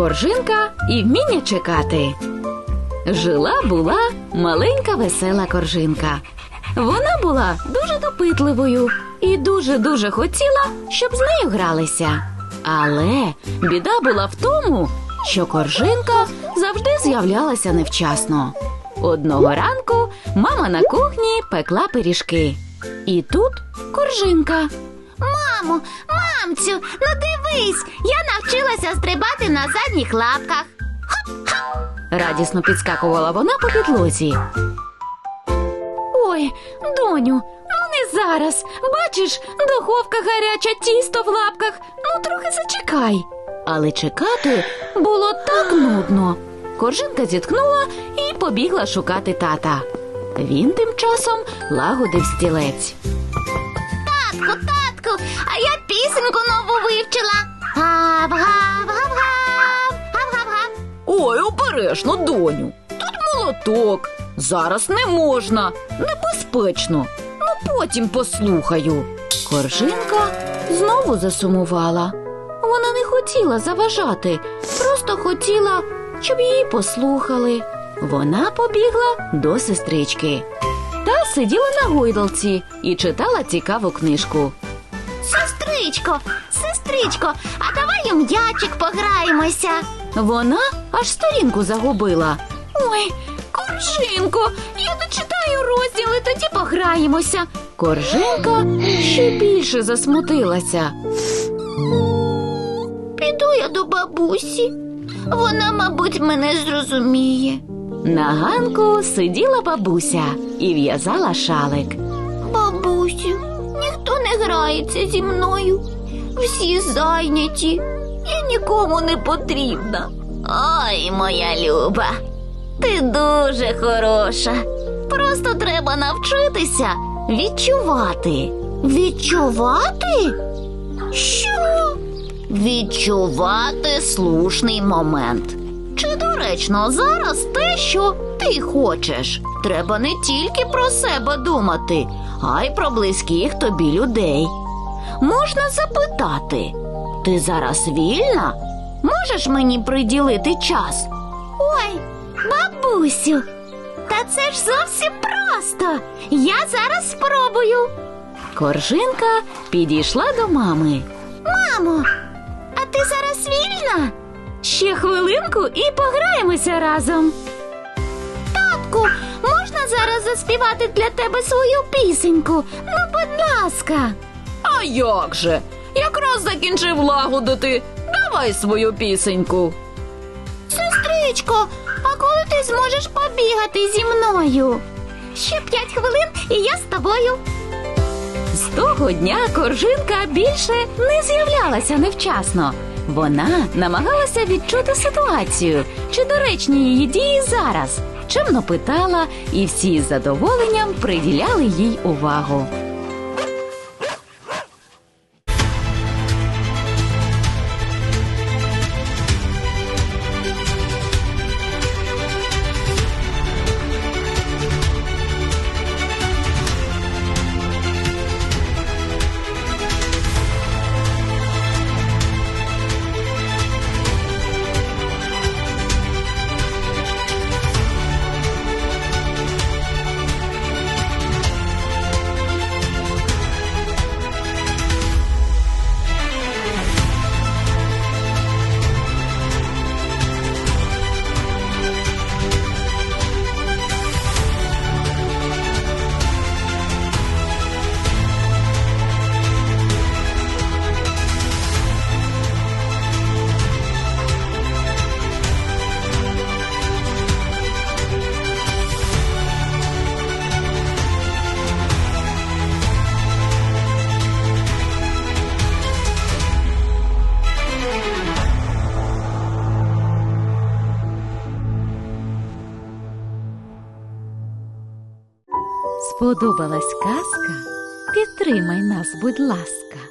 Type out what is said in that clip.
Коржинка і вміння чекати. Жила була маленька весела коржинка. Вона була дуже допитливою і дуже-дуже хотіла, щоб з нею гралися. Але біда була в тому, що коржинка завжди з'являлася невчасно. Одного ранку мама на кухні пекла пиріжки. І тут коржинка. Мамо, мамцю, ну дивись, я навчилася стрибати на задніх лапках. Радісно підскакувала вона по підлозі. Ой, доню, ну не зараз. Бачиш, духовка гаряча, тісто в лапках. Ну трохи зачекай. Але чекати було так нудно. Коржинка зіткнула і побігла шукати тата. Він тим часом лагодив стілець. Татку, татку, а я пісеньку нову вивчила. Гав, гав, гав, гав, гав, гав, гав. Ой, обережно, доню. Тут молоток. Зараз не можна. Небезпечно. Ну потім послухаю. Коржинка знову засумувала. Вона не хотіла заважати, просто хотіла, щоб її послухали. Вона побігла до сестрички. Та сиділа на гойдалці і читала цікаву книжку. Сестричко, сестричко, а давай у м'ячик пограємося. Вона аж сторінку загубила. Ой, коржинко, я дочитаю розділи, тоді пограємося. Коржинка ще більше засмутилася. Піду я до бабусі. Вона, мабуть, мене зрозуміє. На ганку сиділа бабуся і в'язала шалик. Бабусю, грається зі мною. Всі зайняті. Я нікому не потрібна. Ой, моя люба, ти дуже хороша. Просто треба навчитися відчувати. Відчувати? Що? Відчувати слушний момент. Чи доречно зараз те, що ти хочеш? Треба не тільки про себе думати, а й про близьких тобі людей. Можна запитати, ти зараз вільна? Можеш мені приділити час? Ой, бабусю, та це ж зовсім просто. Я зараз спробую. Коржинка підійшла до мами. Мамо, а ти зараз вільна? Ще хвилинку і пограємося разом. Татку, можна зараз заспівати для тебе свою пісеньку? Ну, будь ласка. А як же? Якраз закінчив лагодити. Давай свою пісеньку. Сестричко, а коли ти зможеш побігати зі мною? Ще п'ять хвилин і я з тобою. З того дня коржинка більше не з'являлася невчасно. Вона намагалася відчути ситуацію, чи доречні її дії зараз. Чимно питала, і всі з задоволенням приділяли їй увагу. Сподобалась казка? Підтримай нас, будь ласка.